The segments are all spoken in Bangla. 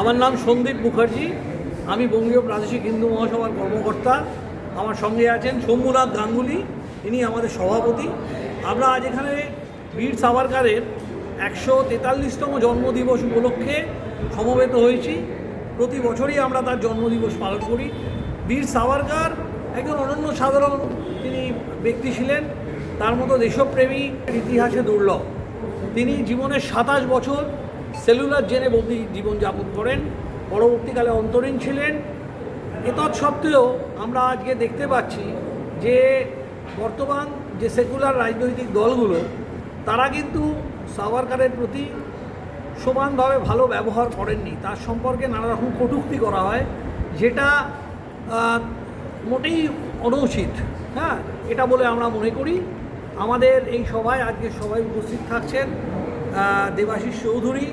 আমার নাম সন্দীপ মুখার্জি, আমি বঙ্গীয় প্রাদেশিক হিন্দু মহাসভার কর্মকর্তা। আমার সঙ্গে আছেন শম্ভুনাথ গাঙ্গুলি, ইনি আমাদের সভাপতি। আমরা আজ এখানে বীর সাভারকারের একশো তেতাল্লিশতম জন্মদিবস উপলক্ষে সমবেত হয়েছি। প্রতি বছরই আমরা তার জন্মদিবস পালন করি। বীর সাভারকার একজন অনন্য সাধারণ তিনি ব্যক্তি ছিলেন। তার মতো দেশপ্রেমী, ইতিহাসে দুর্লভ। তিনি জীবনের সাতাশ বছর সেলুলার জেনে বন্দি জীবনযাপন করেন। পরবর্তীকালে অন্তরীণ ছিলেন। এতৎ সত্ত্বেও আমরা আজকে দেখতে পাচ্ছি যে বর্তমান যে সেকুলার রাজনৈতিক দলগুলো, তারা কিন্তু সাভারকারের প্রতি সমানভাবে ভালো ব্যবহার করেননি। তার সম্পর্কে নানা রকম কটূক্তি করা হয়, যেটা মোটেই অনুচিত। হ্যাঁ এটা বলে আমরা মনে করি। আমাদের এই সভায় আজকে সবাই উপস্থিত থাকছেন দেবাশিস চৌধুরী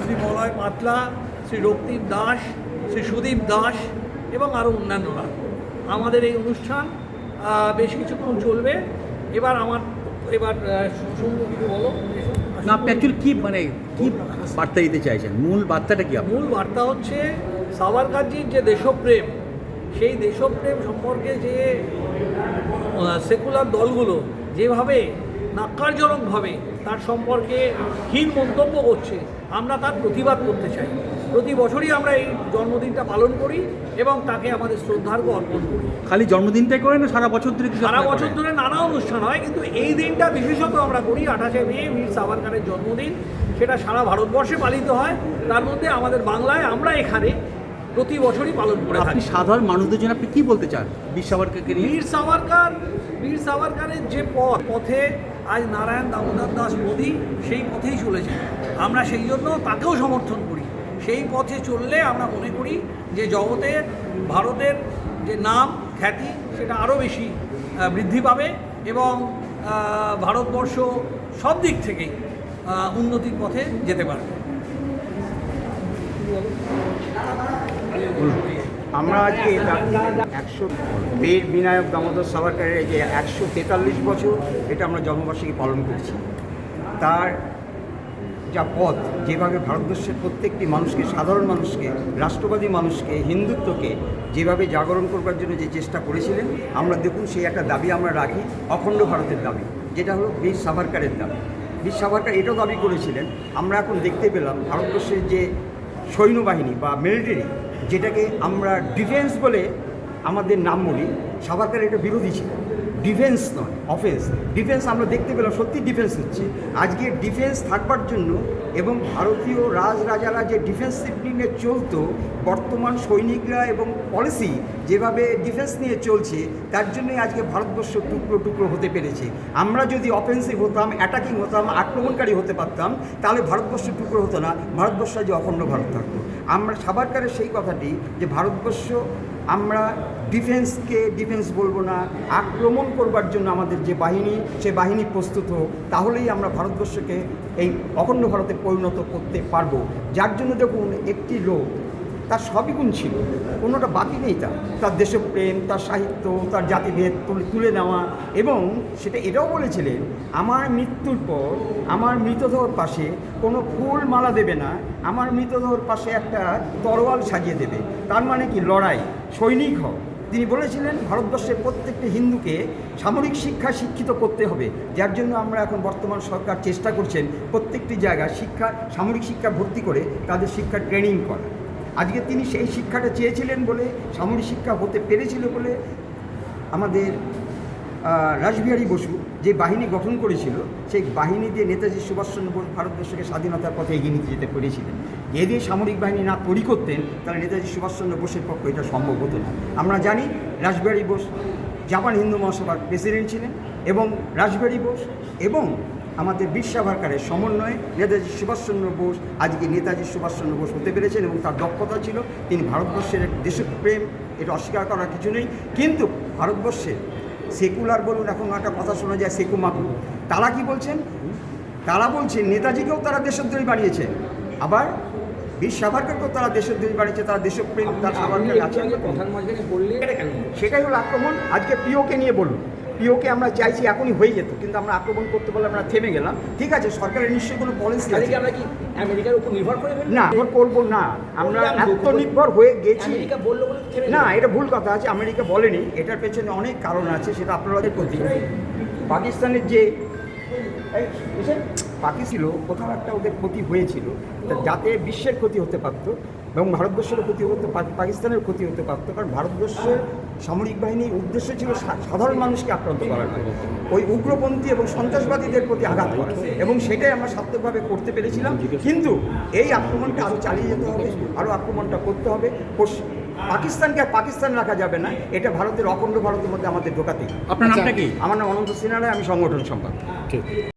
শ্রী মলয় পাতলা শ্রী রক্তিম দাস শ্রী সুদীপ দাস এবং আরও অন্যান্যরা। আমাদের এই অনুষ্ঠান বেশ কিছুক্ষণ চলবে। এবার আমার এবার কিছু বলো। না আপনি অ্যাকচুয়ালি কি মানে কি বার্তা দিতে চাইছেন? মূল বার্তাটা কি মূল বার্তা হচ্ছে সাভারকারজির যে দেশপ্রেম সেই দেশপ্রেম সম্পর্কে যে সেকুলার দলগুলো যেভাবে নাক্কারজনকভাবে তার সম্পর্কে হীন মন্তব্য করছে আমরা তার প্রতিবাদ করতে চাই। প্রতি বছরই আমরা এই জন্মদিনটা পালন করি এবং তাকে আমাদের শ্রদ্ধার্ঘ্য অর্পণ করি। খালি জন্মদিনটাই করেন না? সারা বছর ধরে সারা বছর ধরে নানা অনুষ্ঠান হয় কিন্তু এই দিনটা বিশেষত আমরা করি আঠাশে মে বীর সাভারকারের জন্মদিন। সেটা সারা ভারতবর্ষে পালিত হয়। তার মধ্যে আমাদের বাংলায় আমরা এখানে প্রতি বছরই পালন করে আপনি থাকি। সাধারণ মানুষদের জন্য আপনি কী বলতে চান? বিশ্ব সাভারকারকে নিয়ে? বীর সাভারকার বীর সাভারকারের যে পথ, পথে আজ নারায়ণ দামোদর দাস মোদী সেই পথেই চলেছে আমরা সেই জন্য তাকেও সমর্থন করি। সেই পথে চললে আমরা মনে করি যে জগতে ভারতের যে নাম, খ্যাতি, সেটা আরও বেশি বৃদ্ধি পাবে এবং ভারতবর্ষ সব দিক থেকেই উন্নতির পথে যেতে পারবে। আমরা আজকে একশো বীর বিনায়ক দামোদর সাভারকারের যে একশো তেতাল্লিশ বছর এটা আমরা জন্মবার্ষিকী পালন করছি। তার যা পথ, যেভাবে ভারতবর্ষের প্রত্যেকটি মানুষকে, সাধারণ মানুষকে, রাষ্ট্রবাদী মানুষকে, হিন্দুত্বকে যেভাবে জাগরণ করবার জন্য যে চেষ্টা করেছিলেন, আমরা দেখুন সেই একটা দাবি আমরা রাখি, অখণ্ড ভারতের দাবি, যেটা হলো বীর সাভারকারের দাবি। বীর সাভারকার এটাও দাবি করেছিলেন, আমরা এখন দেখতে পেলাম ভারতবর্ষের যে সৈন্যবাহিনী বা মিলিটারি যেটাকে আমরা ডিফেন্স বলে আমাদের নাম বলি সাভারকার এটা বিরোধী ছিল। ডিফেন্স নয় অফেন্স ডিফেন্স আমরা দেখতে পেলাম সত্যি ডিফেন্স হচ্ছে। আজকে ডিফেন্স থাকবার জন্য এবং ভারতীয় রাজরাজারা যে ডিফেন্স ডিসিপ্লিনে চলতো, বর্তমান সৈনিকরা এবং পলিসি যেভাবে ডিফেন্স নিয়ে চলছে, তার জন্যই আজকে ভারতবর্ষ টুকরো টুকরো হতে পেরেছে। আমরা যদি অফেন্সিভ হতাম অ্যাটাকিং হতাম, আক্রমণকারী হতে পারতাম, তাহলে ভারতবর্ষ টুকরো হতো না। ভারতবর্ষ যে অখণ্ড ভারত থাকতো। আমরা সাবারকারের সেই কথাটি যে ভারতবর্ষ আমরা ডিফেন্সকে ডিফেন্স বলব না, আক্রমণ করবার জন্য আমাদের যে বাহিনী, সে বাহিনী প্রস্তুত হোক, তাহলেই আমরা ভারতবর্ষকে এই অখণ্ড ভারতে পরিণত করতে পারব। যার জন্য দেখুন, একটি লোক তার সবই গুণ ছিল। কোনোটা বাকি নেই তার। তার দেশপ্রেম তার সাহিত্য, তার জাতিভেদ তুলে তুলে নেওয়া এবং সেটা এটাও বলেছিলেন, আমার মৃত্যুর পর আমার মৃতদেহর পাশে কোনো ফুল মালা দেবে না, আমার মৃতদেহর পাশে একটা তরোয়াল সাজিয়ে দেবে। তার মানে কি? লড়াই, সৈনিক হও। তিনি বলেছিলেন, ভারতবর্ষের প্রত্যেকটি হিন্দুকে সামরিক শিক্ষা শিক্ষিত করতে হবে। যার জন্য আমরা এখন বর্তমান সরকার চেষ্টা করছেন প্রত্যেকটি জায়গায় শিক্ষা, সামরিক শিক্ষা ভর্তি করে তাদের শিক্ষা ট্রেনিং করা। আজকে তিনি সেই শিক্ষাটা চেয়েছিলেন বলে, সামরিক শিক্ষা হতে পেরেছিল বলে আমাদের রাসবিহারী বসু যে বাহিনী গঠন করেছিল, সেই বাহিনী দিয়ে নেতাজি সুভাষচন্দ্র বোস ভারতবর্ষকে স্বাধীনতার পথে এগিয়ে নিতে যেতে পেরেছিলেন। যদি সামরিক বাহিনী না তৈরি করতেন, তাহলে নেতাজি সুভাষচন্দ্র বোসের পক্ষে এটা সম্ভব হতো না। আমরা জানি রাসবিহারী বোস জাপান হিন্দু মহাসভার প্রেসিডেন্ট ছিলেন। এবং রাসবিহারী বোস এবং আমাদের বীর সাভারকারের সমন্বয়ে নেতাজি সুভাষচন্দ্র বোস আজকে নেতাজি সুভাষচন্দ্র বোস হতে পেরেছেন এবং তার দক্ষতা ছিল। তিনি ভারতবর্ষের এক দেশপ্রেম এটা অস্বীকার করার কিছু নেই। কিন্তু ভারতবর্ষে সেকুলার বলুন এখন একটা কথা শোনা যায় সেকু মাকু। তারা কি বলছেন? তারা বলছেন নেতাজিকেও তারা দেশদ্রোহী বানিয়েছেন আবার বীর সাভারকারকেও তারা দেশদ্রোহী বানিয়েছে তারা দেশপ্রেম তার সাভারকার আছে সেটাই হলো আক্রমণ। আজকে প্রিয়কে নিয়ে বলুন। পিওকে আমরা চাইছি এখনই হয়ে যেত কিন্তু আমরা আক্রমণ করতে বলে আমরা থেমে গেলাম। ঠিক আছে সরকারের নিশ্চয়ই কোনো পলিসি আছে? আমরা কি আমেরিকার উপর নির্ভর করে না নির্ভর করব না। আমরা আত্মনির্ভর হয়ে গেছি। না এটা ভুল কথা আছে আমেরিকা বলেনি। এটার পেছনে অনেক কারণ আছে সেটা আপনাদের প্রতি পাকিস্তানের যে? পাকি ছিল কোথাও একটা ওদের ক্ষতি হয়েছিল। যাতে বিশ্বের ক্ষতি হতে পারতো এবং ভারতবর্ষেরও ক্ষতি হতে পাকিস্তানের ক্ষতি হতে পারতো কারণ ভারতবর্ষের সামরিক বাহিনীর উদ্দেশ্য ছিল সাধারণ মানুষকে আক্রান্ত করা ওই উগ্রপন্থী এবং সন্ত্রাসবাদীদের প্রতি আঘাত করা। এবং সেটাই আমরা সার্থকভাবে করতে পেরেছিলাম। কিন্তু এই আক্রমণটা আরও চালিয়ে যেতে হবে আরও আক্রমণটা করতে হবে। পাকিস্তানকে আর পাকিস্তান রাখা যাবে না। এটা ভারতের অখণ্ড ভারতের মধ্যে আমাদের ঢোকাতে আপনার নামটা কি? আমার নাম অনন্ত সিনহা আমি সংগঠন সম্পাদক।